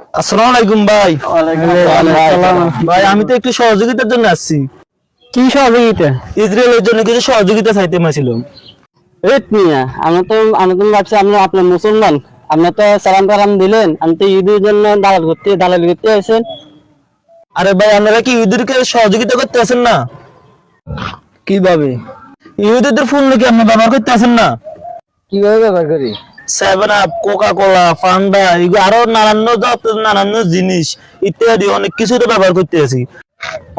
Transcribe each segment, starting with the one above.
আসসালামু আলাইকুম ভাই। ভাই আমি তো একটু সহযোগিতার জন্য আসছি। কি সহযোগিতা? ইসরায়েলের জন্য কিছু সহযোগিতা চাইতে মাছিলাম রেট নিয়ে আমি তো আমি তো ভাবছি আপনি আপনার মুসলমান। আপনি তো সালাম কালাম দিলেন আমি তো ঈদের জন্য দালাল করতে দালাল করতে আছেন আরে ভাই আপনারা কি ইহুদিরকে সহযোগিতা করতে আছেন না? কীভাবে? ইহুদিদের ফোন নাকি আপনি ব্যবহার করতে আছেন না? কীভাবে ব্যবহার করি? Seven up Coca Cola Fanta এগুলো আরও নানান যত নানান জিনিস ইত্যাদি অনেক কিছু তো ব্যবহার করতে আছি।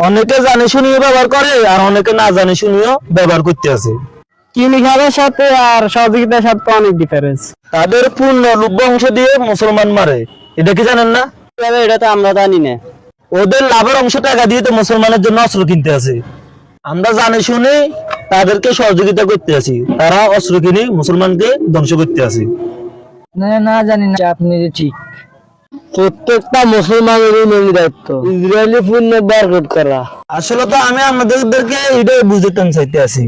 অনেকে জানে শুনিয়ে ব্যবহার করে আর অনেকে না জানে শুনিয়েও ব্যবহার করতে আছে। কিনি সাথে আর সহযোগিতার সাথে অনেক ডিফারেন্স তাদের পূর্ণ লুব্য অংশ দিয়ে মুসলমান মারে এটা কি জানেন না? এটা তো আমরা জানি না। ওদের লাভের অংশ টাকা দিয়ে তো মুসলমানের জন্য অস্ত্র কিনতে আছে। আমরা জানি শুনে তাদেরকে সহযোগিতা করতে আছি। তারা অস্ত্র কিনে মুসলমানকে ধ্বংস করতে আছে। না না জানি না। আপনি যে ঠিক। প্রত্যেকটা মুসলমানেরই মেন দায়িত্ব। ইসরায়েলি বরকত করা। আসলে তো আমি আমাদেরকে এটাই বুঝতে চাইতে আছি।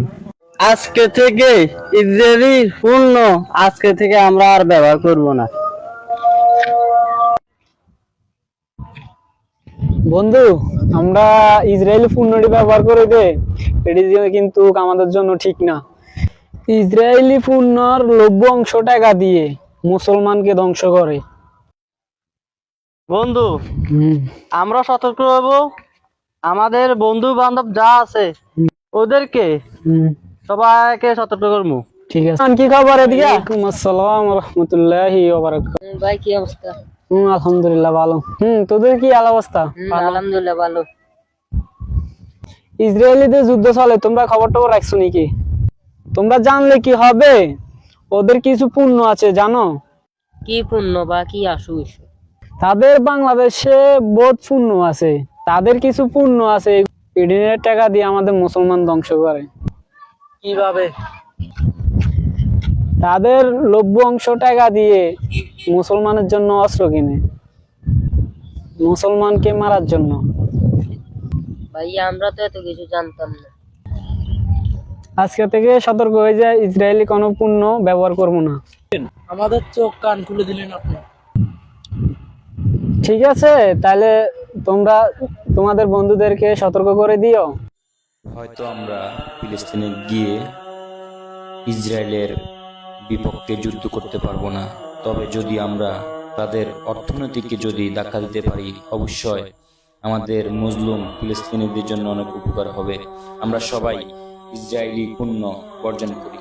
আজকে থেকে ইসরায়েলি আজকে থেকে আমরা আর ব্যবহার করব না। বন্ধু আমরা ইসরায়েলি পণ্যটি ব্যবহার করে দে। এটি কিন্তু আমাদের জন্য ঠিক না। ইসরায়েলি পণ্যর লভ্য অংশ টাকা দিয়ে মুসলমানকে ধ্বংস করে। বন্ধু আমরা সতর্ক হব। আমাদের বন্ধু বান্ধব যা আছে ওদেরকে সবাইকে সতর্ক করব। ঠিক আছে। কি খবর এদিকে? ওয়ালাইকুম আসসালাম রহমতুল্লাহি ভাই কি অবস্থা? হুম আলহামদুলিল্লাহ ভালো। হুম তোদের কি অবস্থা? আলহামদুলিল্লাহ ভালো। ইসরায়েলিদের যুদ্ধ চলে তোমরা খবর টবর রাখছো নাকি? তোমরা জানলে কি হবে? ওদের কিছু পুণ্য আছে জানো? কি পুণ্য বা কি আশুস তাদের বাংলাদেশে বোধ পূর্ণ আছে। তাদের কিছু পূর্ণ আছে। ইডিনের টাকা দিয়ে আমাদের মুসলমান ধ্বংস করে। কীভাবে? তাদের লভ্য অংশ টাকা দিয়ে মুসলমানের জন্য অস্ত্র কিনে। মুসলমানকে মারার জন্য। ভাই আমরা তো এত কিছু জানতাম না। আজকে থেকে সতর্ক হয়ে যায় ইসরায়েলি কোনো পণ্য ব্যবহার করব না। আমাদের চোখ কান খুলে দিলেন আপনি। ঠিক আছে তাহলে তোমরা তোমাদের বন্ধুদেরকে সতর্ক করে দিও। হয়তো আমরা ফিলিস্তিনে গিয়ে ইসরায়েলের বিপক্ষে যুদ্ধ করতে পারব না। তবে যদি আমরা তাদের অর্থনীতিকে যদি ধাক্কা দিতে পারি অবশ্যই আমাদের মুসলিম ফিলিস্তিনিদের জন্য অনেক উপকার হবে। আমরা সবাই ইসরায়েলি পণ্য বর্জন করি।